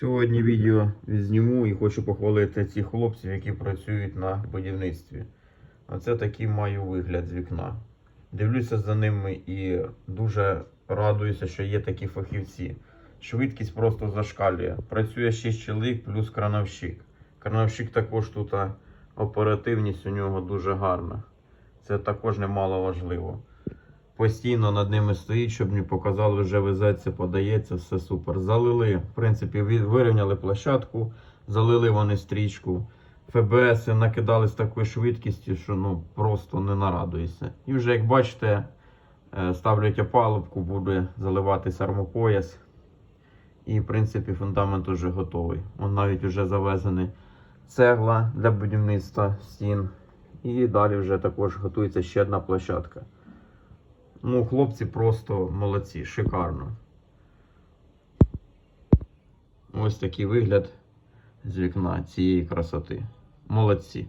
Сьогодні відео зніму і хочу похвалити цих хлопців, які працюють на будівництві. Оце такий маю вигляд з вікна. Дивлюся за ними і дуже радуюся, що є такі фахівці. Швидкість просто зашкалює. Працює 6 чоловік плюс крановщик. Крановщик також тут оперативність у нього дуже гарна. Це також немало важливо. Постійно над ними стоїть, щоб мені показали, вже везеться, подається, все супер. Залили, в принципі, вирівняли площадку, залили вони стрічку. ФБС накидали з такою швидкістю, що ну просто не нарадуєшся. І вже як бачите, е, ставлять опалубку, буде заливатись армопояс. І в принципі фундамент уже готовий. Он навіть вже завезений цегла для будівництва стін. І далі вже також готується ще одна площадка. Ну, хлопці просто молодці, шикарно. Ось такий вигляд з вікна цієї красоти. Молодці.